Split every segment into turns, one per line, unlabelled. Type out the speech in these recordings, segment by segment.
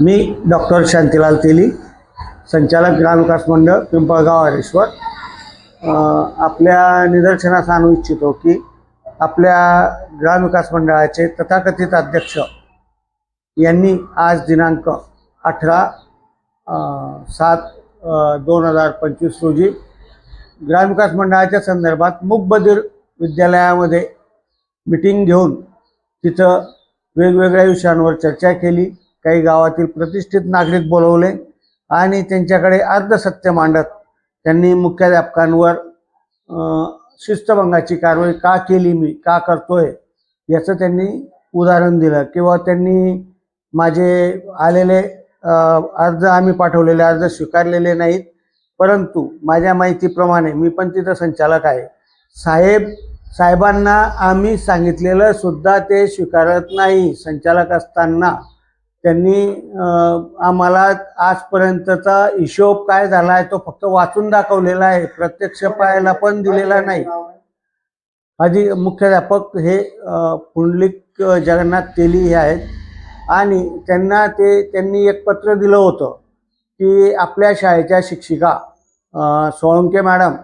मी doctor Shantilal तेली संचालक ग्रामविकास मंडळ पिंपळगाव हरेश्वर. आपल्या निदर्शनास आणू इच्छितो की आपल्या ग्रामविकास मंडळाचे तथाकथित अध्यक्ष यांनी आज दिनांक अठरा सात दोन हजार पंचवीस रोजी ग्रामविकास मंडळाच्या संदर्भात मुकबधीर विद्यालयामध्ये मिटिंग घेऊन तिथं वेगवेगळ्या विषयांवर चर्चा केली. काही गावातील प्रतिष्ठित नागरिक बोलवले आणि त्यांच्याकडे अर्धसत्य मांडत त्यांनी मुख्याध्यापकांवर शिस्तभंगाची कारवाई का केली मी का करतोय याचं त्यांनी उदाहरण दिलं. किंवा त्यांनी माझे आलेले अर्ज आम्ही पाठवलेले अर्ज स्वीकारलेले नाहीत. परंतु माझ्या माहितीप्रमाणे मी पण तिथं संचालक आहे. साहेब साहेबांना आम्ही सांगितलेलं सुद्धा ते स्वीकारत नाही. संचालक असताना त्यांनी आम्हाला आजपर्यंतचा हिशोब काय झाला आहे तो फक्त वाचून दाखवलेला आहे. प्रत्यक्ष पाहायला पण दिलेला नाही. आधी मुख्याध्यापक हे पुंडलिक जगन्नाथ तेली हे आहेत. आणि त्यांना ते त्यांनी एक पत्र दिलं होतं की आपल्या शाळेच्या शिक्षिका सोळंके मॅडम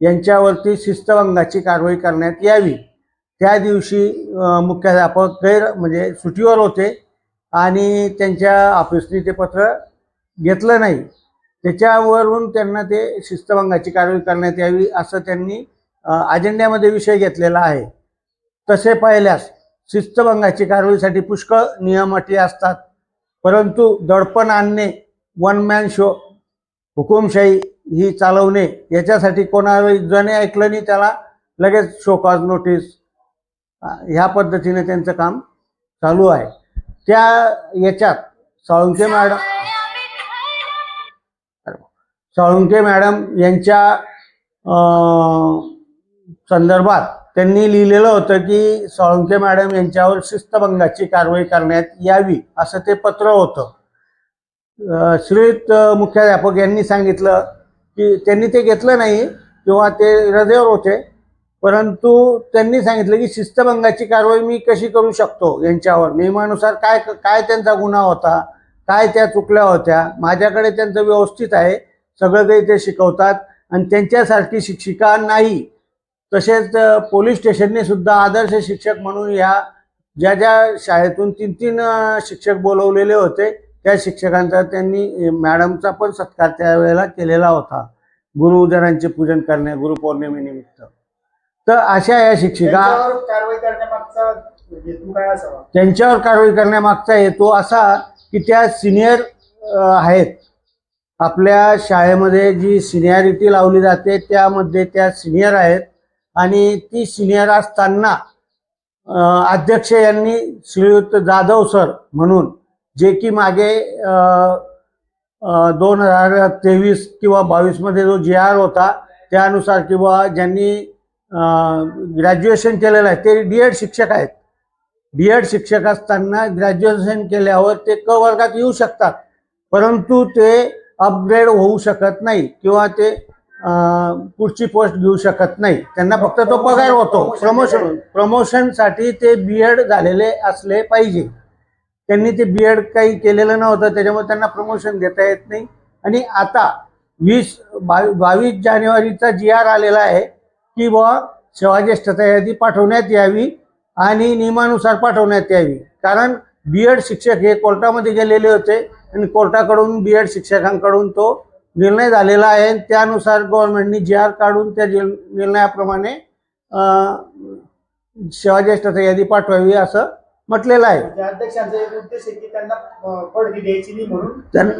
यांच्यावरती शिस्तभंगाची कारवाई करण्यात यावी. त्या दिवशी मुख्याध्यापक गैर म्हणजे सुट्टीवर होते. आणि त्यांच्या ऑफिसने ते पत्र घेतलं नाही. त्याच्यावरून त्यांना ते शिस्तभंगाची कारवाई करण्यात यावी असं त्यांनी अजेंड्यामध्ये विषय घेतलेला आहे. तसे पाहिल्यास शिस्तभंगाची कारवाईसाठी पुष्कळ नियम अटी असतात. परंतु दडपण आणणे वन मॅन शो हुकुमशाही ही चालवणे याच्यासाठी कोणाला जणे ऐकलं नाही त्याला लगेच शोकॉज नोटीस ह्या पद्धतीने त्यांचं काम चालू आहे. त्या याच्यात साळुंके मॅडम साळुंके मॅडम यांच्या संदर्भात त्यांनी लिहिलेलं होतं की साळुंके मॅडम यांच्यावर शिस्तभंगाची कारवाई करण्यात यावी असं ते पत्र होतं. श्रीयुत मुख्याध्यापक यांनी सांगितलं की त्यांनी ते घेतलं नाही किंवा ते रजेवर होते. परंतु त्यांनी सांगितलं की शिस्तभंगाची कारवाई मी कशी करू शकतो यांच्यावर? नियमानुसार काय काय त्यांचा गुन्हा होता? काय त्या चुकल्या होत्या? माझ्याकडे त्यांचं व्यवस्थित आहे. सगळं काही ते शिकवतात. आणि त्यांच्यासारखी शिक्षिका नाही. तसेच पोलीस स्टेशनने सुद्धा आदर्श शिक्षक म्हणून या ज्या ज्या शाळेतून तीन तीन शिक्षक बोलवलेले होते त्या शिक्षकांचा त्यांनी मॅडमचा पण सत्कार त्यावेळेला केलेला होता. गुरुजनांचे पूजन करणे गुरुपौर्णिमेनिमित्त. तर अशा या शिक्षिका
त्यांच्यावर कारवाई करण्यामागचा हेतू काय असावा?
त्यांच्यावर कारवाई करण्यामागचा हेतू असा की त्या सिनियर आहेत. आपल्या शाळेमध्ये जी सिनियरिटी लावली जाते त्यामध्ये त्या सिनियर आहेत. आणि ती सिनियर असताना अध्यक्ष यांनी श्रीयुत जाधव सर म्हणून जे की मागे दोन हजार तेवीस किंवा बावीसमध्ये जो जे आर होता त्यानुसार किंवा ज्यांनी ग्रॅज्युएशन केलेलं आहे. ते डी एड शिक्षक आहेत. बी एड शिक्षक असताना ग्रॅज्युएशन केल्यावर ते क वर्गात येऊ शकतात. परंतु ते अपग्रेड होऊ शकत नाही किंवा ते पुढची पोस्ट घेऊ शकत नाही. त्यांना फक्त तो पगार होतो. प्रमोशन प्रमोशनसाठी ते बी एड झालेले असले पाहिजे. त्यांनी ते बी एड काही केलेलं नव्हतं. त्याच्यामुळे त्यांना प्रमोशन देता येत नाही. आणि आता वीस बावीस जानेवारीचा जी आर आलेला आहे. की बुवा सेवाज्येष्ठता यादी पाठवण्यात यावी आणि नियमानुसार पाठवण्यात यावी. कारण बी एड शिक्षक हे कोर्टामध्ये गेलेले होते आणि कोर्टाकडून बी एड शिक्षकांकडून तो निर्णय झालेला आहे. आणि त्यानुसार गव्हर्नमेंटने जी आर काढून त्या निर्णयाप्रमाणे सेवाज्येष्ठता यादी पाठवावी असं म्हटलेलं आहे.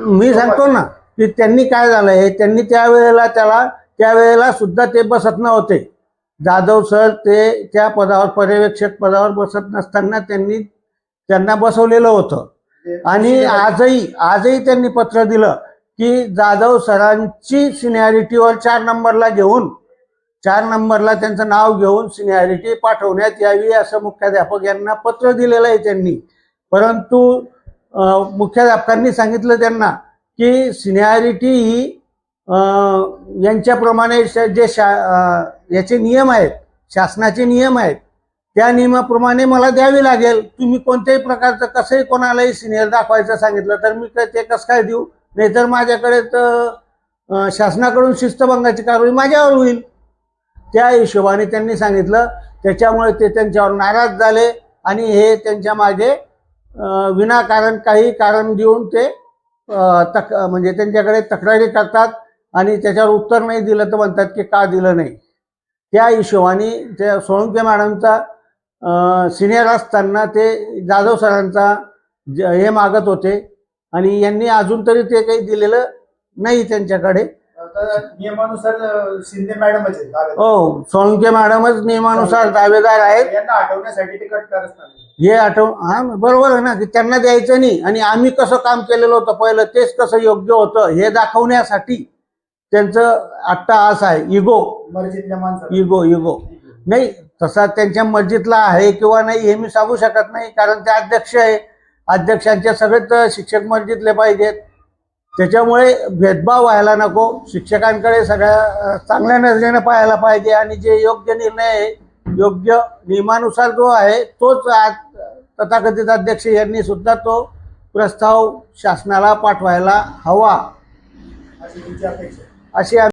मी सांगतो ना की त्यांनी काय झालंय त्यांनी त्यावेळेला त्याला त्यावेळेला सुद्धा ते बसत नव्हते. जाधव सर ते त्या पदावर पर्यवेक्षक पदावर बसत नसताना त्यांनी त्यांना बसवलेलं होतं. आणि आजही आजही त्यांनी पत्र दिलं की जाधव सरांची सिनियरिटीवर चार नंबरला घेऊन चार नंबरला त्यांचं नाव घेऊन सिनियरिटी पाठवण्यात यावी असं मुख्याध्यापक यांना पत्र दिलेलं आहे त्यांनी. परंतु मुख्याध्यापकांनी सांगितलं त्यांना की सिनियरिटी ही यांच्याप्रमाणे श- जे शा याचे नियम आहेत शासनाचे नियम आहेत त्या नियमाप्रमाणे मला द्यावी लागेल. तुम्ही कोणत्याही प्रकारचं कसंही कोणालाही सिनियर दाखवायचं सांगितलं तर मी ते कसं काय देऊ? नाहीतर माझ्याकडे तर शासनाकडून शिस्तभंगाची कारवाई माझ्यावर होईल. त्या हिशोबाने त्यांनी सांगितलं. त्याच्यामुळे ते त्यांच्यावर नाराज झाले आणि हे त्यांच्या मागे विनाकारण काही कारण देऊन ते तक म्हणजे त्यांच्याकडे तक्रारी करतात. आणि त्याच्यावर उत्तर नाही दिलं तर म्हणतात की का दिलं नाही. त्या हिशोबाने त्या सोळंके मॅडमचा सिनियर असताना ते जाधव सरांचा ज- हे मागत होते. आणि यांनी अजून तरी ते काही दिलेलं नाही त्यांच्याकडे.
नियमानुसार शिंदे मॅडमच.
हो सोळंके मॅडमच नियमानुसार दावेदार आहेत.
यांना हटवण्यासाठी ते कट करत नाही.
हे आठव हा बरोबर आहे ना की त्यांना द्यायचं नाही. आणि आम्ही कसं काम केलेलं होतं पहिलं तेच कसं योग्य होतं हे दाखवण्यासाठी. त्यांचं आत्ता आस आहे इगो
मर्जीतल्या माणसाला.
इगो इगो नाही तसा त्यांच्या मर्जीतला आहे किंवा नाही हे मी सांगू शकत नाही कारण ते अध्यक्ष आहे. अध्यक्षांचे सगळेच शिक्षक मर्जीतले पाहिजेत. त्याच्यामुळे भेदभाव व्हायला नको. शिक्षकांकडे सगळ्या चांगल्या नजरेनं पाहायला पाहिजे आणि जे योग्य निर्णय आहे योग्य नियमानुसार जो आहे तोच आज तथाकथित अध्यक्ष यांनी सुद्धा तो प्रस्ताव शासनाला पाठवायला हवा.
अशी तुमची अपेक्षा.
अशी